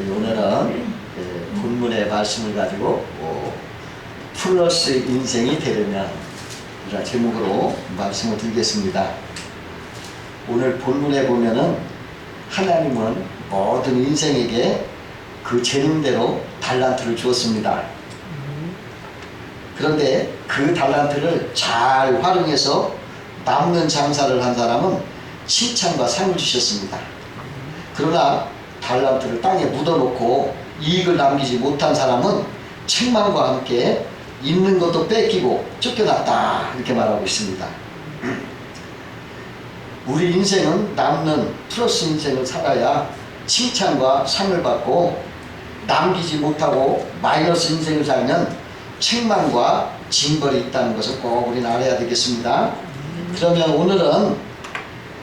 예, 오늘은 예, 본문의 말씀을 가지고 어, 플러스 인생이 되려면 이런 제목으로 말씀을 드리겠습니다. 오늘 본문에 보면은 하나님은 모든 인생에게 그 재능대로 달란트를 주었습니다. 그런데 그 달란트를 잘 활용해서 남는 장사를 한 사람은 칭찬과 상을 주셨습니다. 그러나 달란트를 땅에 묻어놓고 이익을 남기지 못한 사람은 책망과 함께 있는 것도 뺏기고 쫓겨났다 이렇게 말하고 있습니다. 우리 인생은 남는 플러스 인생을 살아야 칭찬과 상을 받고 남기지 못하고 마이너스 인생을 살면 책망과 징벌이 있다는 것을 꼭 우리는 알아야 되겠습니다. 그러면 오늘은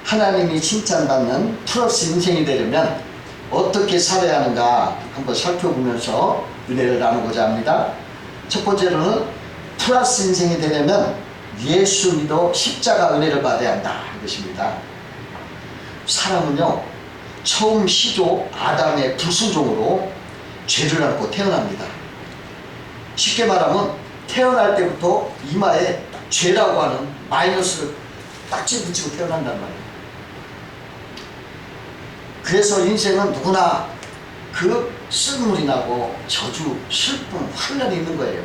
하나님이 칭찬받는 플러스 인생이 되려면 어떻게 살아야 하는가 한번 살펴보면서 은혜를 나누고자 합니다. 첫 번째로는 플러스 인생이 되려면 예수 믿어 십자가 은혜를 받아야 한다 이것입니다. 사람은요 처음 시조 아담의 불순종으로 죄를 안고 태어납니다. 쉽게 말하면 태어날 때부터 이마에 죄라고 하는 마이너스를 딱지 붙이고 태어난단 말이에요. 그래서 인생은 누구나 그 쓴물이 나고 저주, 슬픔, 환란이 있는 거예요.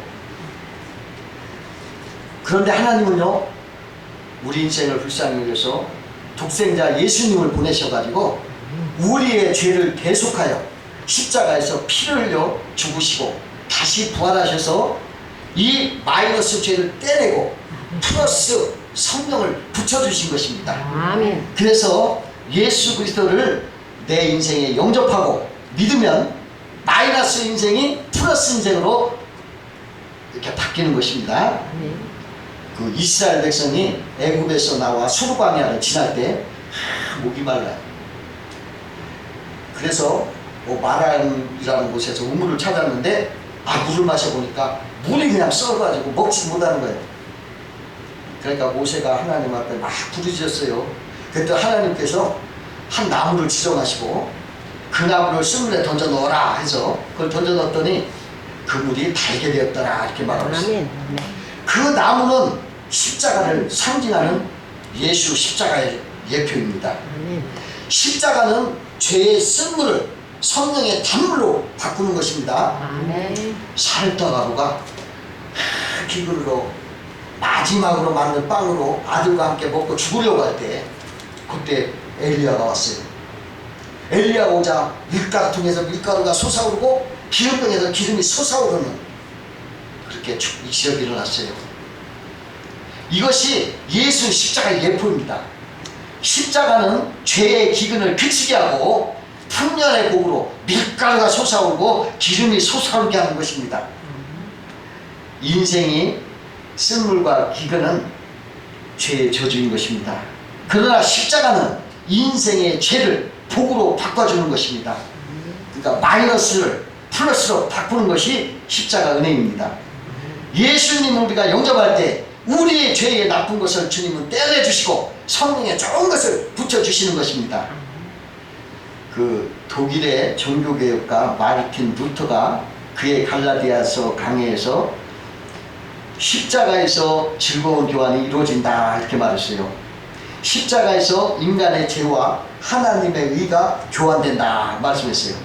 그런데 하나님은요, 우리 인생을 불쌍히 여겨서 독생자 예수님을 보내셔가지고 우리의 죄를 대속하여 십자가에서 피를 흘려 죽으시고 다시 부활하셔서 이 마이너스 죄를 떼내고 플러스 성령을 붙여주신 것입니다. 아멘. 그래서 예수 그리스도를 내 인생에 영접하고 믿으면 마이너스 인생이 플러스 인생으로 이렇게 바뀌는 것입니다. 아멘. 그 이스라엘 백성이 애굽에서 나와 수르광야를 지날 때 하, 목이 말라요. 그래서 뭐 마란이라는 곳에서 우물을 찾았는데 아 물을 마셔보니까 물이 그냥 썩어가지고 먹지 못하는 거예요. 그러니까 모세가 하나님 앞에 막 부르짖었어요. 그때 하나님께서 한 나무를 지정하시고 그 나무를 쓴물에 던져 넣어라 해서 그걸 던져 넣었더니 그 물이 달게 되었더라 이렇게 말하고 있어요. 그 나무는 십자가를 상징하는 예수 십자가의 예표입니다. 십자가는 죄의 쓴물을 성령의 단물로 바꾸는 것입니다. 아멘. 살다가루가 기근으로 마지막으로 만든 빵으로 아들과 함께 먹고 죽으려고 할 때 그때 엘리야가 왔어요. 엘리야 오자 밀가루통에서 밀가루가 솟아오르고 기름병에서 기름이 솟아오르는 그렇게 축- 이 지역이 일어났어요. 이것이 예수 십자가의 예표입니다. 십자가는 죄의 기근을 그치게 하고 풍년의 곡으로 밀가루가 솟아오르고 기름이 솟아오르게 하는 것입니다. 인생이 쓴물과 기근은 죄의 저주인 것입니다. 그러나 십자가는 인생의 죄를 복으로 바꿔주는 것입니다. 그러니까 마이너스를 플러스로 바꾸는 것이 십자가 은혜입니다. 예수님을 우리가 영접할 때 우리의 죄의 나쁜 것을 주님은 떼내주시고 성령의 좋은 것을 붙여주시는 것입니다. 그 독일의 종교개혁가 마르틴 루터가 그의 갈라디아서 강해에서 십자가에서 즐거운 교환이 이루어진다 이렇게 말했어요. 십자가에서 인간의 죄와 하나님의 의가 교환된다 말씀했어요.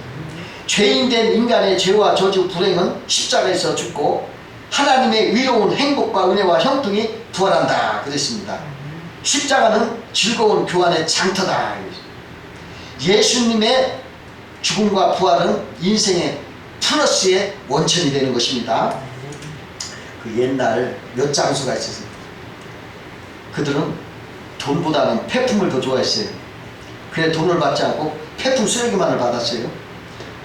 죄인된 인간의 죄와 저주 불행은 십자가에서 죽고 하나님의 의로운 행복과 은혜와 형통이 부활한다 그랬습니다. 십자가는 즐거운 교환의 장터다. 예수님의 죽음과 부활은 인생의 플러스의 원천이 되는 것입니다. 그 옛날 몇 장수가 있었어요. 그들은 돈보다는 폐품을 더 좋아했어요. 그래 돈을 받지 않고 폐품 쓰레기만을 받았어요.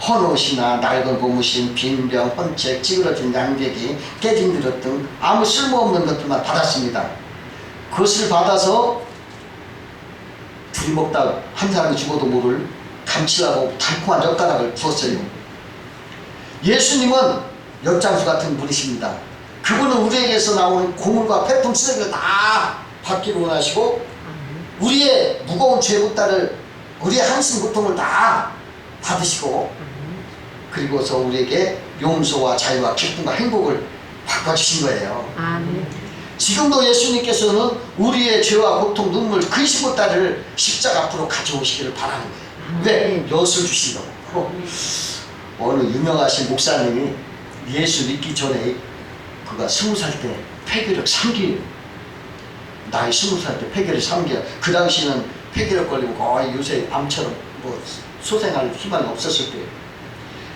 헌 옷이나 낡은 고무신, 빈병, 헌책, 찌그러진 양배기, 깨진 그릇 등 아무 쓸모없는 것들만 받았습니다. 그것을 받아서 둘이 먹다 한 사람이 죽어도 모를 감칠하고 달콤한 젓가락을 부었어요. 예수님은 엿장수 같은 분이십니다. 그분은 우리에게서 나오는 고물과 폐품 쓰레기를 다 받기를 원하시고 우리의 무거운 죄 붓다를 우리의 한심 고통을 다 받으시고 그리고서 우리에게 용서와 자유와 기쁨과 행복을 바꿔주신 거예요. 아멘. 지금도 예수님께서는 우리의 죄와 고통, 눈물, 그 25달을 십자가 앞으로 가져오시기를 바라는 거예요. 왜? 엿을 주시려고. 어느 유명하신 목사님이 예수 믿기 전에 그가 스무 살 때 폐결핵 3기 나이 스무 살 때 폐결핵 3기 그 당시는 폐결핵 걸리고 거의 요새 암처럼 뭐 소생할 희망이 없었을 때예요.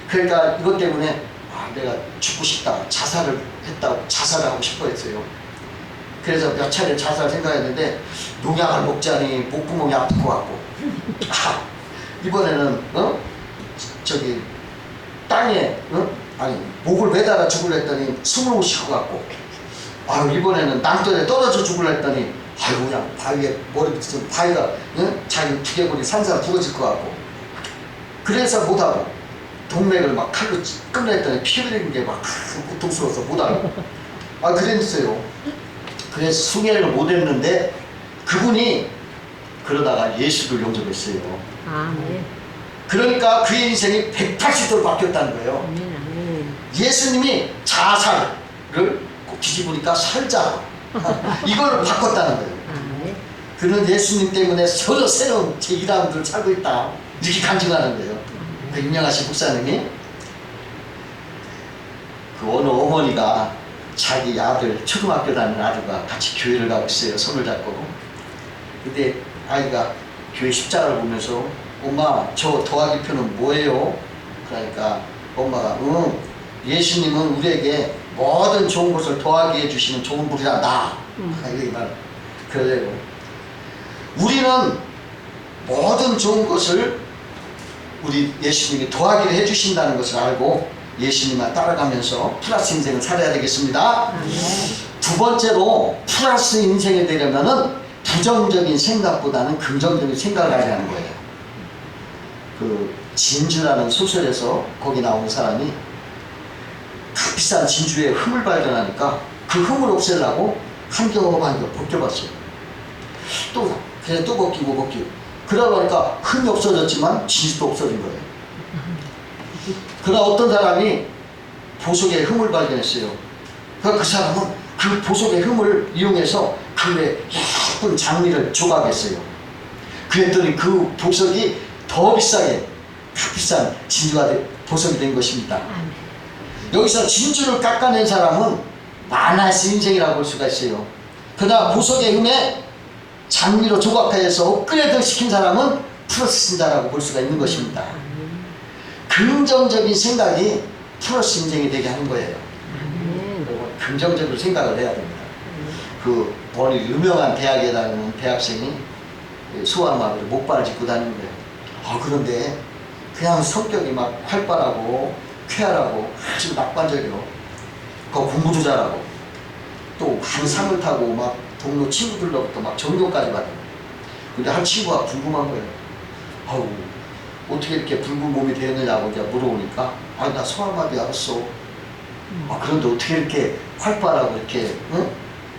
그러니까 이것 때문에 아 내가 죽고 싶다 자살을 했다고 자살을 하고 싶어 했어요. 그래서 몇 차례 자살 생각했는데 농약을 먹자니 목구멍이 아플 것 같고 아, 이번에는 어 저기 땅에 어? 아니 목을 매달아 죽으려 했더니 숨을 못쉴것 같고 아유 이번에는 땅돌에 떨어져 죽으려 했더니 아유 그냥 바위에 머리 붙여서 바위가 어? 자기 두개골이 산산 부러질 것 같고 그래서 못하고 동맥을 막 칼로 했더니 피 흘리는 게 막 고통스러워서 못하고 아 그랬어요 그래서 숭례를 못 했는데 그분이 그러다가 예수를 영접했어요 아멘. 그러니까 그의 인생이 180도로 바뀌었다는 거예요 아멘. 아멘. 예수님이 자살을 꼭 뒤집으니까 살자 이걸 바꿨다는 거예요. 그는 예수님 때문에 서로 새로운 제2라운드를 살고 있다 이렇게 간증하는 거예요 그 유명하신 목사님이 그 어느 어머니가 자기 아들 초등학교 다니는 아들과 같이 교회를 가고 있어요 손을 잡고 근데 아이가 교회 십자가를 보면서 엄마 저 더하기 표는 뭐예요? 그러니까 엄마가 응 예수님은 우리에게 모든 좋은 것을 더하게 해주시는 좋은 분이란다 음. 이렇게 말 그래요 우리는 모든 좋은 것을 우리 예수님이 더하기를 해주신다는 것을 알고 예수님만 따라가면서 플러스 인생을 살아야 되겠습니다. 아멘. 두 번째로 플러스 인생이 되려면은 부정적인 생각보다는 긍정적인 생각을 하야 하는 거예요. 그 진주라는 소설에서 거기 나오는 사람이 값비싼 진주에 흠을 발견하니까 그 흠을 없애려고 한 겹 한 겹 벗겨봤어요. 또 그냥 또 벗기고 벗기고 그러다 보니까 흠이 없어졌지만 진주도 없어진 거예요. 그러나 어떤 사람이 보석에 흠을 발견했어요. 그러니까 그 사람은 그 보석의 흠을 이용해서 그의 예쁜 장미를 조각했어요. 그랬더니 그 보석이 더 비싸게 값비싼 진주가 돼- 보석이 된 것입니다. 여기서 진주를 깎아낸 사람은 마나스 인생이라고 볼 수가 있어요. 그러나 보석의 흠에 장미로 조각하여서 업그레이드 시킨 사람은 플러스 신자라고 볼 수가 있는 것입니다. 긍정적인 생각이 플러스 인생이 되게 하는 거예요. 긍정적으로 생각을 해야 됩니다. 그 어느 유명한 대학에 다니는 대학생이 소아마비로 목발을 짚고 다니는 거예요. 아 그런데 그냥 성격이 막 활발하고 쾌활하고 아주 낙관적이요. 그 공부도 잘하고 또 한상을 타고 막 동료 친구들로부터 막 전교까지 받아요. 근데 한 친구가 궁금한 거예요. 아우 어떻게 이렇게 붉은 몸이 되었느냐고 이제 물어보니까 아나 소아마비 알았어. 아, 그런데 어떻게 이렇게 활발하고 이렇게, 응?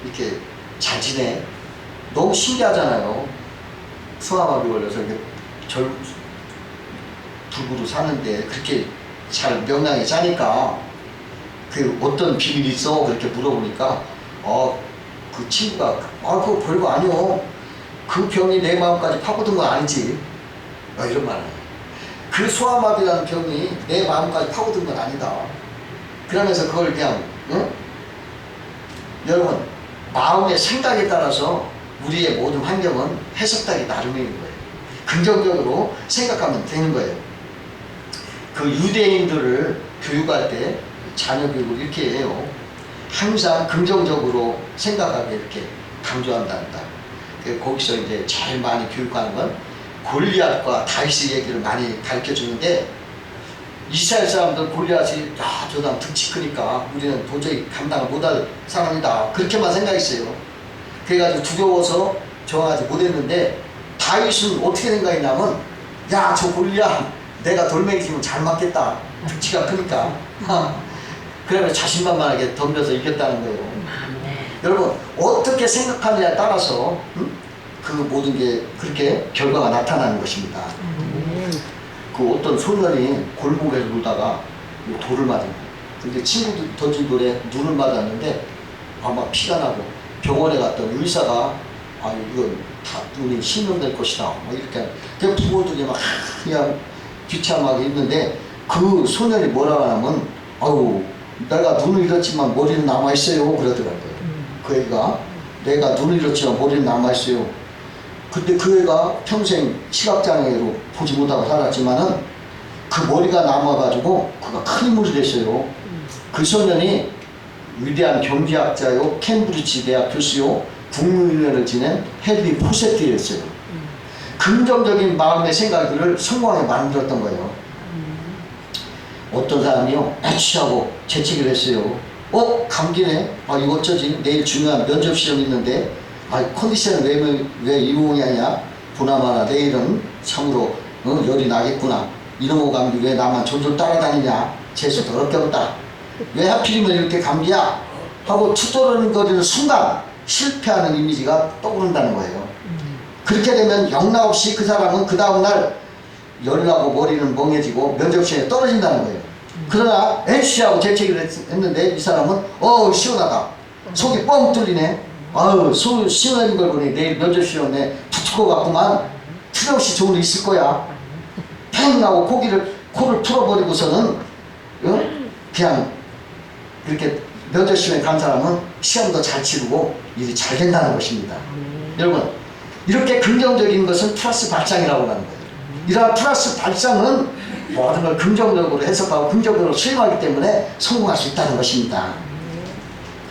이렇게 잘 지내? 너무 신기하잖아요. 소아마비 걸려서 이렇게 절, 불구로 사는데 그렇게 잘 명랑히 짜니까 그 어떤 비밀이 있어? 그렇게 물어보니까 어, 그 친구가 아, 그거 별거 아니오. 그 병이 내 마음까지 파고든 건 아니지. 아, 이런 말을. 그 소아마비라는 병이 내 마음까지 파고든 건 아니다. 그러면서 그걸 그냥 응? 여러분 마음의 생각에 따라서 우리의 모든 환경은 해석하기 나름인 거예요. 긍정적으로 생각하면 되는 거예요. 그 유대인들을 교육할 때 자녀 교육을 이렇게 해요. 항상 긍정적으로 생각하게 이렇게 강조한단다. 그 거기서 이제 제일 많이 교육하는 건 골리앗과 다윗의 얘기를 많이 가르쳐 주는데 이스라엘 사람들 골리앗이 야, 저 사람 등치 크니까 우리는 도저히 감당을 못할 사람이다. 그렇게만 생각했어요. 그래가지고 두려워서 정하지 못했는데 다윗은 어떻게 생각했냐면 야, 저 골리앗 내가 돌멩이 치면 잘 맞겠다. 등치가 크니까. 그러면 자신만만하게 덤벼서 이겼다는 거예요. 여러분 어떻게 생각하느냐에 따라서 음? 그 모든 게 그렇게 결과가 나타나는 것입니다. 아멘. 그그 어떤 소년이 골목에서 놀다가 돌을 맞은 거예요. 근데 친구들 던진 돌에 눈을 맞았는데 아마 피가 나고 병원에 갔더니 의사가 아 이건 다 눈이 신경될 것이다. 뭐 이렇게 그 부모들이 막 그냥 귀참하게 있는데 그 소년이 뭐라고 하냐면 아유 내가 눈을 잃었지만 머리는 남아 있어요 그러더라고요. 그 애가 내가 눈을 잃었지만 머리는 남아 있어요. 근데 그 애가 평생 시각장애로 보지 못하고 살았지만은 그 머리가 남아가지고 그가 큰 인물이 됐어요. 그 소년이 위대한 경제학자요, 캠브리지 대학 교수요, 국무위원을 지낸 헨리 포세트였어요. 긍정적인 마음의 생각들을 성공하게 만들었던 거예요. 어떤 사람이요, 애취하고 재채기를 했어요. 어? 감기네? 아, 이거 어쩌지? 내일 중요한 면접 시험 있는데, 아, 컨디션은 왜, 왜 이 모양이냐? 보나마나 내일은 참으로 어, 열이 나겠구나. 이놈의 감기 왜 나만 졸졸 따라다니냐? 재수 더럽게 없다. 왜 하필이면 이렇게 감기야? 하고 투덜거리는 순간 실패하는 이미지가 떠오른다는 거예요. 그렇게 되면 영락 없이 그 사람은 그 다음날 열나고 머리는 멍해지고 면접 시험에 떨어진다는 거예요. 그러나 NC하고 재채기를 했- 했는데 이 사람은 어 시원하다. 속이 뻥 뚫리네. 아유 속 시원해진 걸 보니 내일 면접 시험에 붙을 것 같구만. 틀림없이 좋은 일 있을 거야. 팽 하고 고기를 코를 풀어버리고서는 어? 그냥 이렇게 면접 시험에 간 사람은 시험도 잘 치르고 일이 잘 된다는 것입니다. 여러분 이렇게 긍정적인 것은 플러스 발상이라고 하는 거예요. 이러한 플러스 발상은 모든 걸 긍정적으로 해석하고 긍정적으로 수행하기 때문에 성공할 수 있다는 것입니다.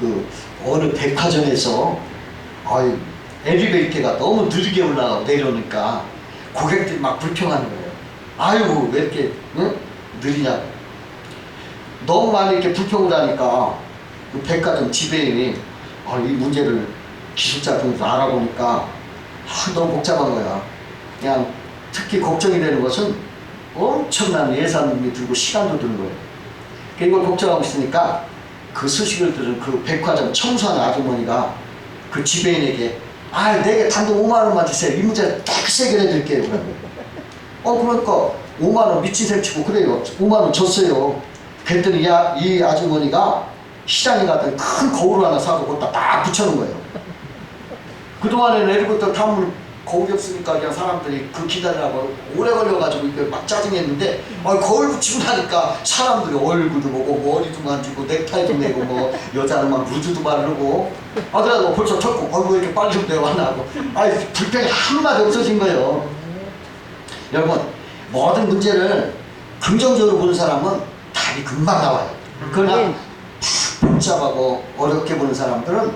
그 어느 백화점에서 아유, 엘리베이터가 너무 느리게 올라가고 내려오니까 고객들이 막 불평하는 거예요. 아유 왜 이렇게 응? 느리냐고. 너무 많이 이렇게 불평을 하니까 그 백화점 지배인이 아, 이 문제를 기술자 통해서 알아보니까 아, 너무 복잡한 거야. 그냥 특히 걱정이 되는 것은 엄청난 예산이 들고 시간도 드는 거예요. 그러니까 이걸 걱정하고 있으니까 그 소식을 들은 그 백화점 청소하는 아주머니가 그 지배인에게 아, 내게 단돈 5만 원만 주세요. 이 문제를 깨끗이 해결해 드릴게요. 어, 그러니까 5만 원 미친 셈 치고 그래요. 5만 원 줬어요. 그랬더니 야, 이 아주머니가 시장에 갔더니 큰 거울 하나 사고 거기다 딱 붙여놓은 거예요. 그동안에는 엘리베이터 타면 거울이 없으니까 그냥 사람들이 그 기다리라고 오래 걸려가지고 이게 막 짜증냈는데 아, 거울 붙이고 나니까 사람들이 얼굴도 보고 머리도 만지고 넥타이도 내고 뭐 여자는 막 루즈도 바르고. 아 그래가지고 벌써 어이구 왜 이렇게 빨리 좀 내왔나 하고. 아 불평이 한마디 없어진 거예요. 여러분 모든 문제를 긍정적으로 보는 사람은 답이 금방 나와요. 그러나 아멘. 복잡하고 어렵게 보는 사람들은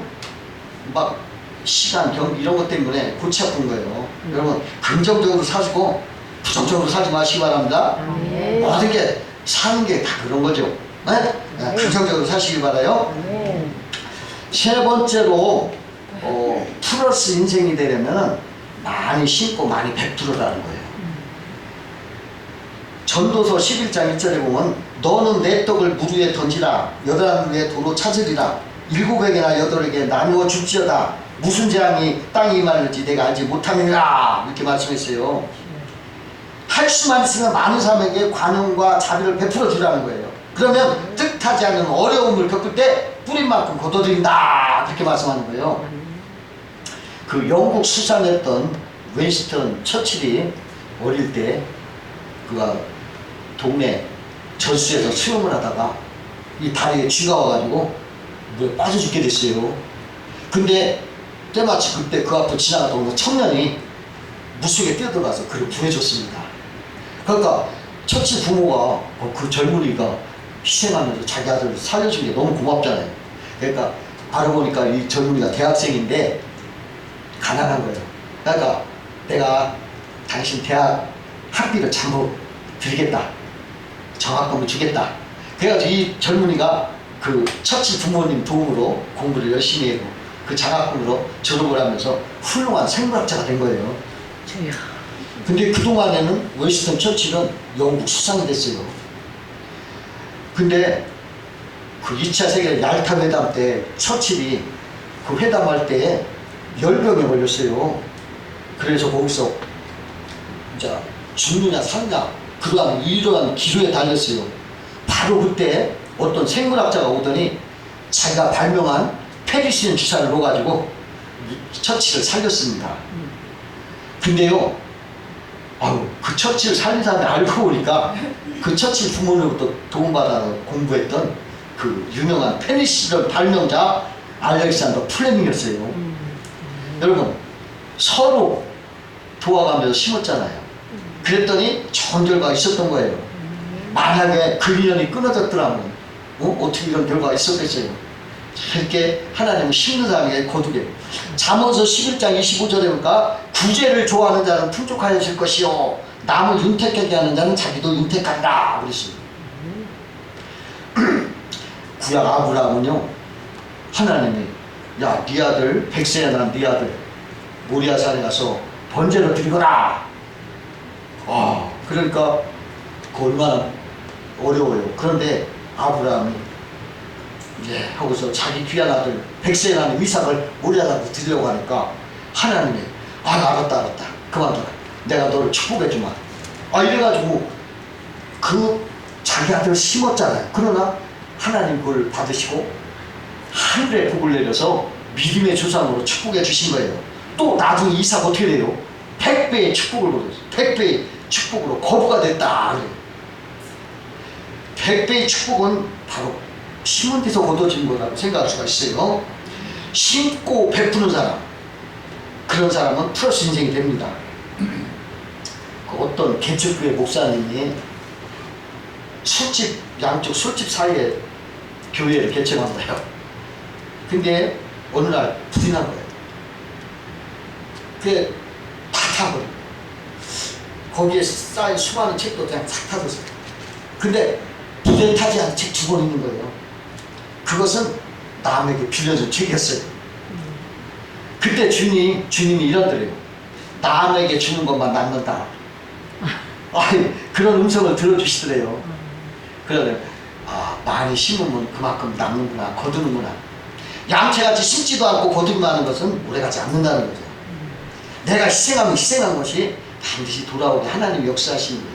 막 시간, 경비 이런 것 때문에 골치 아픈 거예요. 여러분 긍정적으로 사시고 부정적으로 사지 마시기 바랍니다. 아멘. 모든 게 사는 게 다 그런 거죠. 네? 네, 긍정적으로 사시기 바라요. 아멘. 세 번째로 어, 플러스 인생이 되려면 많이 심고 많이 베풀어라는 거예요. 전도서 11장 1절에 보면 너는 내 떡을 물 위에 던지라 여덟 위에 도로 찾으리라 일곱에게나 여덟에게 나누어 줄지어다 무슨 재앙이 땅에 임하는지 내가 알지 못함이라 이렇게 말씀했어요. 할 수만 있으면 많은 사람에게 관용과 자비를 베풀어 주라는 거예요. 그러면 뜻하지 않은 어려움을 겪을 때 뿌린 만큼 거둬들인다 그렇게 말씀하는 거예요. 그 영국 수상했던 웨스턴 처칠이 어릴 때 그가 동네 저수지에서 수영을 하다가 이 다리에 쥐가 와가지고 물에 빠져 죽게 됐어요. 근데 때마치 그때 그 앞을 지나가던 어느 청년이 물속에 뛰어들어가서 그를 구해줬습니다. 그러니까 처치 부모가 어, 그 젊은이가 희생하면서 자기 아들을 살려준 게 너무 고맙잖아요. 그러니까 알고 보니까 이 젊은이가 대학생인데 가난한 거예요. 그러니까 내가 당신 대학 학비를 전부 드리겠다. 장학금을 주겠다. 그래가지고 이 젊은이가 그 처치 부모님 도움으로 공부를 열심히 하고 그 장학금으로 졸업을 하면서 훌륭한 생물학자가 된 거예요. 주여. 근데 그동안에는 웨스턴 처치는 영국 수상이 됐어요. 근데 그 2차 세계 얄타 회담 때 처칠이 그 회담할 때 열병에 걸렸어요. 그래서 거기서 이제 죽느냐 사느냐 그러한 이러한 기술에 달렸어요. 바로 그때 어떤 생물학자가 오더니 자기가 발명한 페리시린 주사를 놓아가지고 이 처치를 살렸습니다. 근데요, 아유, 그 처치를 살린 사람이 알고 보니까 그 처치 부모로부터 도움받아 공부했던 그 유명한 페니실린 발명자 알렉산더 플레밍이었어요. 음. 여러분 서로 도와가면서 심었잖아요. 그랬더니 좋은 결과가 있었던 거예요. 만약에 그 인연이 끊어졌더라면 어? 어떻게 이런 결과가 있었겠어요? 자, 이렇게 하나님은 심는 사람에게 거두게. 잠언서 11장 25절에 보니까 구제를 좋아하는 자는 풍족하여질 것이요. 남을 윤택하게 하는 자는 자기도 윤택한다. 그랬어요. 구약 아브라함은요 하나님이 야 네 아들 백세에 난네 아들 모리아산에 가서 번제로 드리거라. 아 그러니까 그 얼마나 어려워요. 그런데 아브라함이 예 하고서 자기 귀한 아들 백세에 나는 이삭을 모리아산에 드리려고 하니까 하나님이 아 알았다 알았다 그만둬라 내가 너를 축복해 주마 아 이래가지고 그 자기 아들을 심었잖아요 그러나 하나님 그걸 받으시고 하늘에 복을 내려서 믿음의 조상으로 축복해 주신 거예요. 또 나중에 이삭 어떻게 돼요? 백배의 축복을 받았어요. 백배의 축복으로 거부가 됐다. 백배의 축복은 바로 심은 데서 거둬진 거라고 생각할 수가 있어요. 심고 베푸는 사람. 그런 사람은 플러스 인생이 됩니다. 그 어떤 개척교회 목사님이 술집, 양쪽 술집 사이에 교회를 개척한 거예요. 근데 어느 날 불이 난 거예요. 그게 다 타버려. 거기에 쌓인 수많은 책도 그냥 싹 타버렸어요. 근데 불에 타지 않은 책 두 권 있는 거예요. 그것은 남에게 빌려준 책이었어요. 그때 주님, 주님이 이러더래요. 남에게 주는 것만 남는다. 아니, 그런 음성을 들어주시더래요. 그러네. 아, 많이 심으면 그만큼 남는구나, 거두는구나. 양채같이 심지도 않고 거두기만 하는 것은 오래가지 않는다는 거죠. 내가 희생하면 희생한 것이 반드시 돌아오게 하나님 역사하시는 거예요.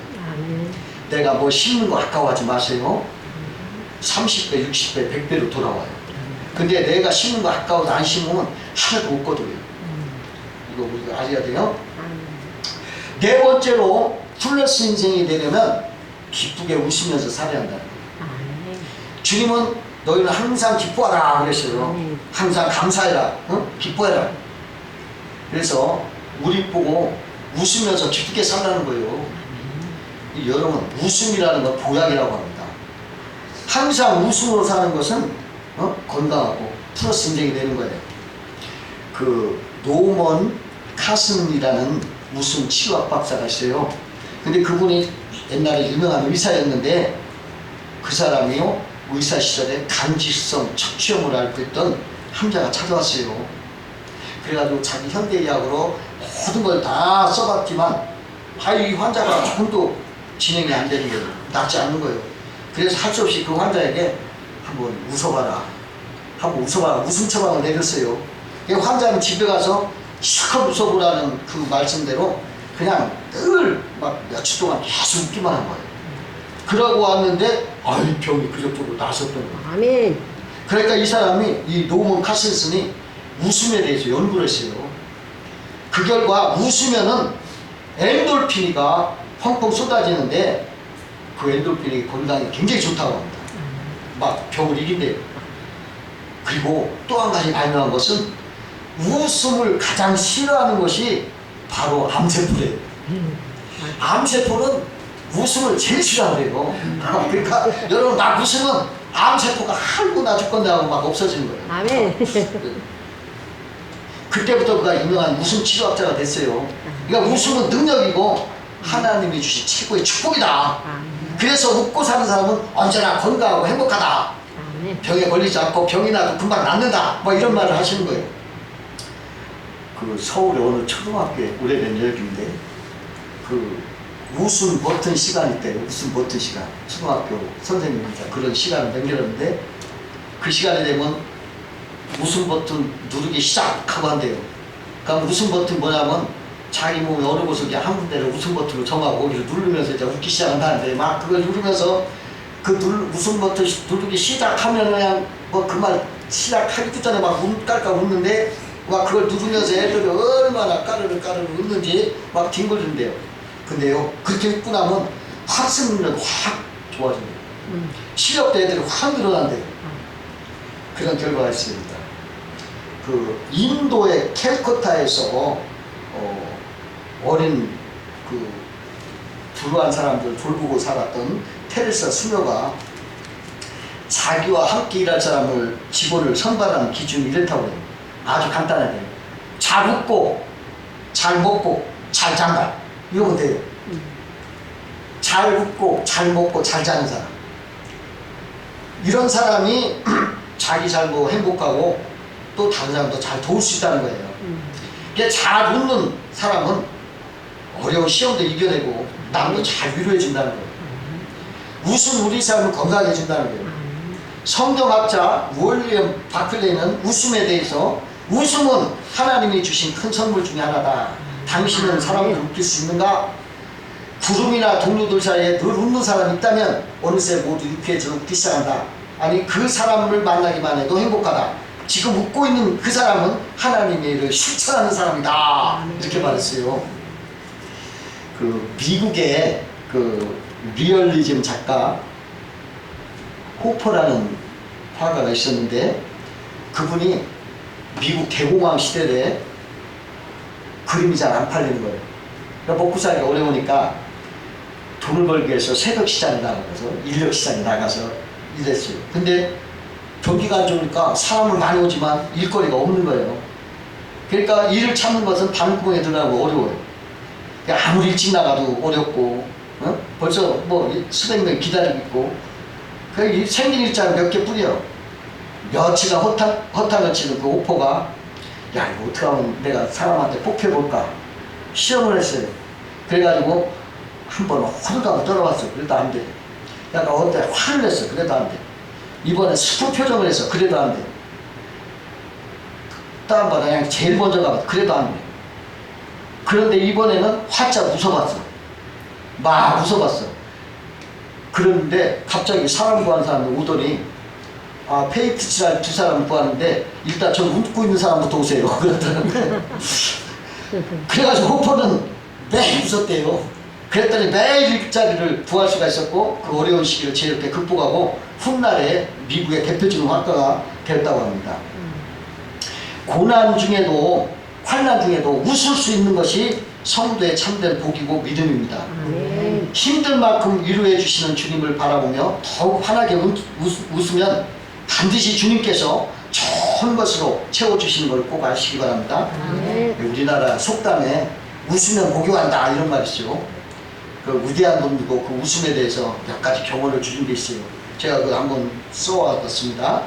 내가 뭐 심는 거 아까워하지 마세요. 30배, 60배, 100배로 돌아와요. 근데 내가 심는 거 아까워도 안 심으면 하나도 못 거둬요. 이거 우리가 알아야 돼요. 아멘. 네 번째로 플러스 인생이 되려면 기쁘게 웃으면서 살아야 한다. 아멘. 주님은 너희는 항상 기뻐하라 그랬어요. 아멘. 항상 감사해라. 어? 기뻐해라. 그래서 우리 보고 웃으면서 기쁘게 살라는 거예요. 이 여러분 웃음이라는 건 보약이라고 합니다. 항상 웃음으로 사는 것은 어? 건강하고 플러스 인생이 되는 거예요. 그 노먼 카슨이라는 웃음 치유학 박사가 있어요. 근데 그분이 옛날에 유명한 의사였는데 그 사람이요 의사 시절에 간질성 척추염을 앓고 있던 환자가 찾아왔어요. 그래가지고 자기 현대의학으로 모든 걸 다 써봤지만 아이 환자가 조금도 진행이 안 되는 거예요. 낫지 않는 거예요. 그래서 할 수 없이 그 환자에게 한번 웃어봐라. 하고 웃어봐라. 웃음 처방을 내렸어요. 그 환자는 집에 가서 실컷 웃어보라는 그 말씀대로 그냥 늘 막 며칠 동안 계속 웃기만 한 거예요. 그러고 왔는데 아이 병이 그저쪽으로 나섰던 거예요. 아멘. 그러니까 이 사람이 이 노먼 카슨슨이 웃음에 대해서 연구를 했어요. 그 결과 웃으면은 엔돌핀이가 펑펑 쏟아지는데 그 엔돌핀이 건강에 굉장히 좋다고 합니다. 막 병을 이긴대요. 그리고 또 한 가지 발명한 것은 웃음을 가장 싫어하는 것이 바로 암세포래요. 암세포는 웃음을 제일 싫어한대요. 그러니까 여러분 막 웃으면 암세포가 아이고 나 죽건데 하고 막 없어지는 거예요. 아멘. 그때부터 그가 유명한 웃음 치료학자가 됐어요. 그러니까 웃음은 능력이고 하나님이 주신 최고의 축복이다. 그래서 웃고 사는 사람은 언제나 건강하고 행복하다. 병에 걸리지 않고 병이 나도 금방 낫는다. 뭐 이런 말을 하시는 거예요. 그 서울의 어느 초등학교에 오래된 얘기인데 그 웃음 버튼 시간 있대요. 웃음 버튼 시간. 초등학교 선생님이자 그런 시간을 남겼는데 그 시간이 되면 웃음 버튼 누르기 시작하고 한대요. 그럼 웃음 버튼 뭐냐면 자기 몸에 어느 곳을 한 군데를 웃음 버튼을 정하고 거기를 누르면서 이제 웃기 시작한다는데 막 그걸 누르면서 그 누르, 웃음 버튼 시- 누르기 시작하면 그냥 뭐 그 말 시작하기 전에 막 웃, 깔깔 웃는데 막 그걸 누르면서 애들이 얼마나 까르르 까르르 웃는지 막 뒹굴는데요. 근데요 그렇게 웃고 나면 학습력이 확 좋아집니다. 음. 실력도 애들이 확 늘어난대요. 그런 결과가 있습니다. 그 인도의 캘커타에서 어, 어린 그 불우한 사람들 돌보고 살았던 테레사 수녀가 자기와 함께 일할 사람을 직원을 선발하는 기준이 이렇다고 해요. 아주 간단하게 잘 웃고 잘 먹고 잘 잔다 이러면 돼요. 음. 잘 웃고 잘 먹고 잘 자는 사람 이런 사람이 자기 살고 행복하고 또 다른 사람도 잘 도울 수 있다는 거예요. 음. 이게 잘 웃는 사람은 어려운 시험도 이겨내고 남도 잘 위로해 준다는 거예요. 웃음 우리 삶을 건강해 준다는 거예요. 성경학자 월리엄 바클레이는 웃음에 대해서 웃음은 하나님이 주신 큰 선물 중에 하나다. 당신은 사람을 웃길 수 있는가? 구름이나 동료들 사이에 늘 웃는 사람이 있다면 어느새 모두 유쾌해져 웃기 시작한다. 아니 그 사람을 만나기만 해도 행복하다. 지금 웃고 있는 그 사람은 하나님의 일을 실천하는 사람이다. 이렇게 말했어요. 그 미국의 그 리얼리즘 작가 호퍼라는 화가가 있었는데 그분이 미국 대공황 시대에 그림이 잘 안 팔리는 거예요. 그러니까 먹고 살기가 어려우니까 돈을 벌기 위해서 새벽 시장에 나가서 인력 시장에 나가서 일했어요. 근데 경기가 안 좋으니까 사람을 많이 오지만 일거리가 없는 거예요. 그러니까 일을 찾는 것은 방구멍에 들어가고 어려워요. 아무리 일찍 나가도 어렵고 어? 벌써 뭐 수백 명 기다리고 있고 그 이- 생긴 일자는 몇 개뿐이요. 며칠간 허탕, 허탕을 치는 그 오퍼가 야 이거 어떻게 하면 내가 사람한테 뽑혀볼까 시험을 했어요. 그래가지고 한 번 호들갑을 떨어봤어. 그래도 안 돼. 약간 어때 화를 냈어. 그래도 안 돼. 이번에 슬픈 표정을 했어. 그래도 안 돼. 다음번에 그냥 제일 먼저 가봤어. 그래도 안 돼. 그런데 이번에는 활짝 웃어봤어. 막 웃어봤어. 그런데 갑자기 사람 구한 사람이 오더니 아 페이크 칠할 두 사람 구하는데 일단 저 웃고 있는 사람부터 오세요. 그러더라고요. 그래가지고 호퍼는 매일 웃었대요. 그랬더니 매일 일자리를 구할 수가 있었고 그 어려운 시기를 제이렇게 극복하고 훗날에 미국의 대표적인 화가가 되었다고 합니다. 고난 중에도 환난 중에도 웃을 수 있는 것이 성도의 참된 복이고 믿음입니다. 아멘. 힘들 만큼 위로해 주시는 주님을 바라보며 더욱 환하게 웃, 으면 반드시 주님께서 좋은 것으로 채워주시는 걸 꼭 아시기 바랍니다. 아멘. 우리나라 속담에 웃으면 복이 간다 이런 말 있죠. 그 위대한 분이고 그 웃음에 대해서 몇 가지 경험을 주신 게 있어요. 제가 그 한번 써왔습니다.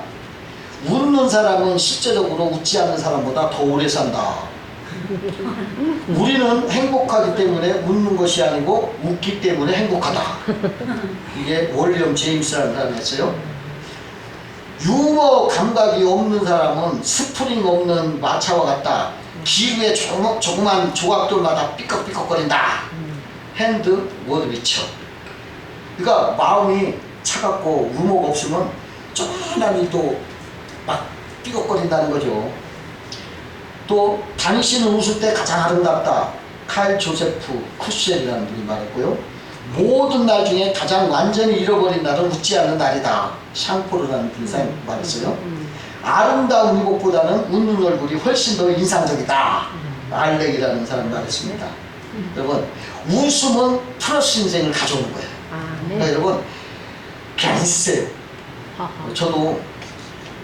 웃는 사람은 실제적으로 웃지 않는 사람보다 더 오래 산다. 우리는 행복하기 때문에 웃는 것이 아니고 웃기 때문에 행복하다. 이게 월리엄 제임스라는 사람이 했어요. 유머 감각이 없는 사람은 스프링 없는 마차와 같다. 조금, 조그만 조각돌마다 삐걱삐걱거린다. 핸드 워드비처. 그러니까 마음이 차갑고 유머가 없으면 조그만 일도 막 삐걱거린다는 거죠. 또 당신은 웃을 때 가장 아름답다. 칼 조세프 쿠셀이라는 분이 말했고요. 모든 날 중에 가장 완전히 잃어버린 날은 웃지 않는 날이다. 샹포르라는 분이 사- 말했어요. 음. 아름다운 이곳보다는 웃는 얼굴이 훨씬 더 인상적이다. 알렉이라는 사람이 말했습니다. 여러분, 웃음은 플러스 인생을 가져오는 거예요. 그러니까 아멘. 여러분, 그냥 웃으세요. 하하. 저도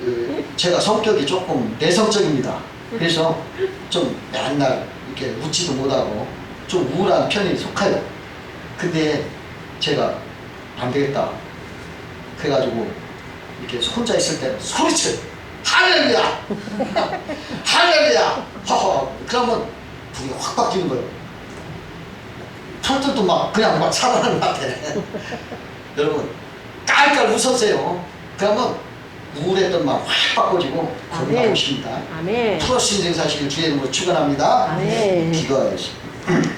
그, 제가 성격이 조금 내성적입니다. 그래서 좀 맨날 이렇게 웃지도 못하고 좀 우울한 편에 속해요. 근데 제가 안 되겠다. 그래가지고 이렇게 혼자 있을 때는 소리쳐요. 할렐루야! 할렐루야! 허허! 그러면 분위기가 확 바뀌는 거예요. 털들도 막 그냥 막 살아나는 것 같아. 여러분 깔깔 웃었어요. 그러면 우울했던 마음 확 바꿔지고 건강하십니다. 아멘. 인생 사실 주의 이름으로 축원합니다. 아멘. 기도하겠습니다.